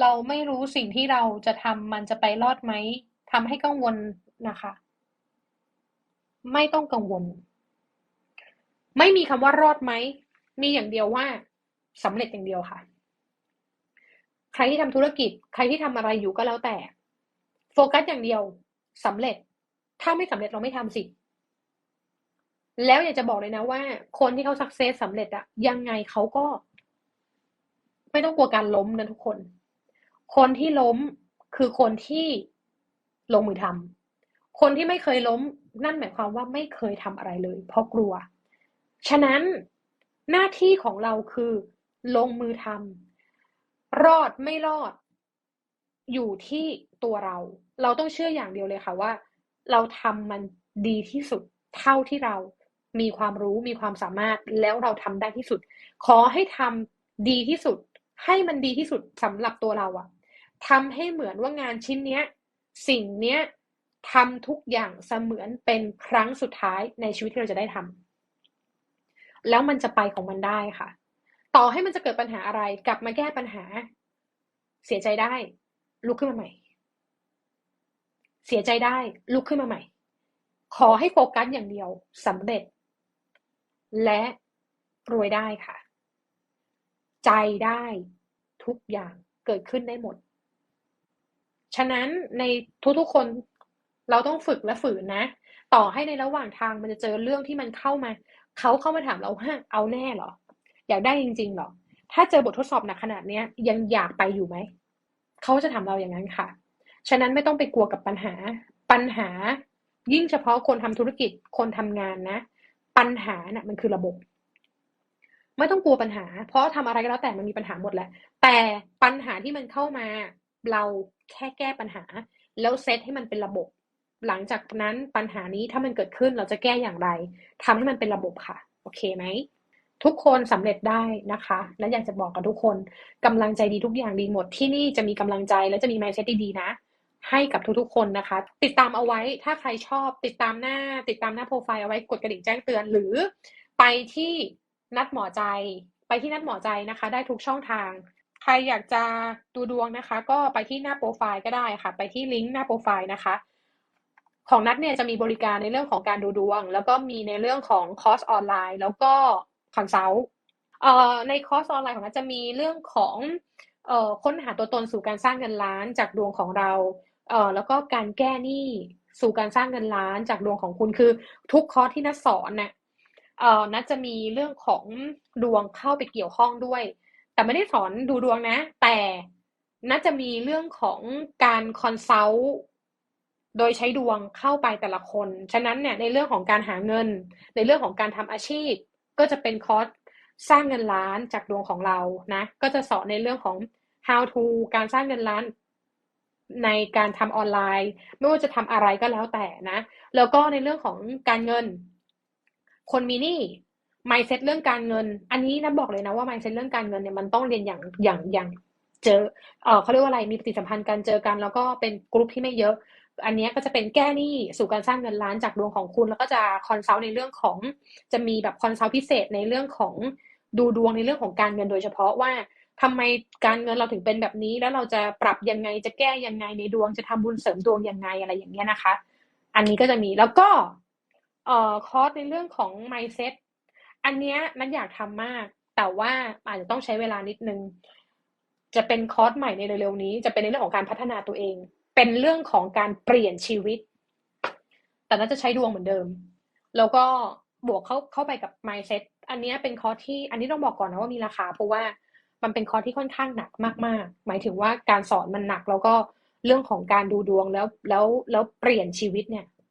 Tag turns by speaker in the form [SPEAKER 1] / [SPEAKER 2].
[SPEAKER 1] เราไม่รู้สิ่งที่เราจะทำมันจะไปรอดไหมทำให้กังวลนะคะ ไม่ต้องกังวล ไม่มีคำว่ารอดไหม มีอย่างเดียวว่าสำเร็จอย่างเดียวค่ะ ใครที่ทำธุรกิจ ใครที่ทำอะไรอยู่ก็แล้วแต่ โฟกัสอย่างเดียวสำเร็จ ถ้าไม่สำเร็จเราไม่ทำสิ แล้วอยากจะบอกเลยนะว่า คนที่เขาสักเซสสำเร็จอะยังไงเขาก็ ไม่ต้องกลัวการล้มนะทุกคน คนที่ล้มคือคนที่ลงมือทำคนที่ไม่เคยล้มนั่นหมายความว่าไม่เคยทำอะไรเลย เพราะกลัว ฉะนั้นหน้าที่ของเราคือลงมือทำรอดไม่รอด อยู่ที่ตัวเรา เราต้องเชื่ออย่างเดียวเลยค่ะว่า เราทำมันดีที่สุดเท่าที่เรามีความรู้มีความสามารถแล้วเราทำได้ที่สุด ขอให้ทำดีที่สุด ให้มันดีที่สุดสำหรับตัวเราอะ ทำให้เหมือนว่างานชิ้นเนี้ย สิ่งเนี้ยทำทุกอย่างเสมือนเป็นครั้งสุดท้ายในชีวิตที่เราจะได้ทำแล้วมันจะไปของมันได้ค่ะ ต่อให้มันจะเกิดปัญหาอะไร กลับมาแก้ปัญหา เสียใจได้ ลุกขึ้นมาใหม่ เสียใจได้ลุกขึ้นมาใหม่ ขอให้โฟกัสอย่างเดียวสำเร็จ และรวยได้ค่ะ ใจได้ทุกอย่างเกิดขึ้นได้หมด ฉะนั้นในทุกๆคนเราต้องฝึกและฝืนนะ ต่อให้ในระหว่างทางมันจะเจอเรื่องที่มันเข้ามา เขาเข้ามาถามเราว่าเอาแน่หรอ อยากได้จริงๆหรอ ถ้าเจอบททดสอบหนักขนาดเนี้ย ยังอยากไปอยู่ไหม เขาจะถามเราอย่างนั้นค่ะ ฉะนั้นไม่ต้องไปกลัวกับปัญหา ปัญหา ยิ่งเฉพาะคนทำธุรกิจคนทำงานนะ ปัญหาน่ะมันคือระบบ ไม่ต้องกลัวปัญหา เพราะทำอะไรก็แล้วแต่มันมีปัญหาหมดแหละ แต่ปัญหาที่มันเข้ามาเรา แค่แก้ปัญหา แล้วเซตให้มันเป็นระบบ หลังจากนั้นปัญหานี้ถ้ามันเกิดขึ้นเราจะแก้อย่างไรทำให้มันเป็นระบบค่ะ โอเคไหมทุกคนสำเร็จได้นะคะ และอยากจะบอกกับทุกคนกำลังใจดีทุกอย่างดีหมด ที่นี่จะมีกำลังใจและจะมี mindset ดีๆนะ ให้กับทุกๆคนนะคะ ติดตามเอาไว้ถ้าใครชอบติดตามหน้า ติดตามหน้าโปรไฟล์เอาไว้กดกระดิ่งแจ้งเตือนหรือ ไปที่นัดหมอใจ ไปที่นัดหมอใจนะคะ ได้ทุกช่องทาง ใครอยากจะดูดวงนะคะ ก็ไปที่หน้าโปรไฟล์ก็ได้ค่ะ ไปที่ลิงก์หน้าโปรไฟล์นะคะ ของนัดเนี่ยจะมีบริการในเรื่องของการดูดวง แล้วก็มีในเรื่องของคอร์สออนไลน์ แล้วก็คอนซัลท์เอ่อในคอร์สออนไลน์ของนัดจะมีเรื่องของเอ่อค้นหาตัวตนสู่การสร้างเงินล้านจากดวงของเราเอ่อแล้วก็การแก้หนี้สู่การสร้างเงินล้านจากดวงของคุณคือ ทุกคอร์สที่นัดสอนเนี่ยเอ่อนัดจะมีเรื่องของดวงเข้าไปเกี่ยวข้องด้วย แต่ไม่ได้สอนดูดวงนะ แต่น่าจะมีเรื่องของการคอนซัลท์โดยใช้ดวงเข้าไปแต่ละคน ฉะนั้นเนี่ยในเรื่องของการหาเงิน ในเรื่องของการทำอาชีพ ก็จะเป็นคอร์สสร้างเงินล้านจากดวงของเรานะ ก็จะสอนในเรื่องของ how to การสร้างเงินล้านในการทำออนไลน์ ไม่ว่าจะทำอะไรก็แล้วแต่นะ แล้วก็ในเรื่องของการเงิน คนมีหนี้ mindset เรื่องการเงิน อันนี้นะบอกเลยนะว่า mindset เรื่องการเงินเนี่ยมันต้องเรียนอย่างอย่างอย่างเจอเออเขาเรียกว่าอะไรมีปฏิสัมพันธ์กันเจอกัน แล้วก็เป็นกลุ่มที่ไม่เยอะ อันนี้ก็จะเป็นแก้หนี้สู่การสร้างเงินล้านจากดวงของคุณ แล้วก็จะคอนซัลท์ในเรื่องของ จะมีแบบคอนซัลท์พิเศษในเรื่องของดูดวงในเรื่องของการเงินโดยเฉพาะว่าทำไมการเงินเราถึงเป็นแบบนี้ แล้วเราจะปรับยังไงจะแก้ยังไงในดวงจะทำบุญเสริมดวงยังไงอะไรอย่างเงี้ยนะคะ อันนี้ก็จะมีแล้วก็เอ่อคอร์สในเรื่องของ mindset อันเนี้ยนันอยากทำมาก แต่ว่าอาจจะต้องใช้เวลานิดนึง จะเป็นคอร์สใหม่ในเร็วๆนี้ จะเป็นในเรื่องของการพัฒนาตัวเอง เป็นเรื่องของการเปลี่ยนชีวิต แต่น่าจะใช้ดวงเหมือนเดิม แล้วก็บวกเข้าเข้าไปกับ mindset อันนี้เป็นคอร์สที่ อันนี้ต้องบอกก่อนนะว่ามีราคา เพราะว่ามันเป็นคอร์สที่ค่อนข้างหนักมากๆ หมายถึงว่าการสอนมันหนักแล้วก็เรื่องของการดูดวงแล้วแล้วแล้วเปลี่ยนชีวิตเนี่ย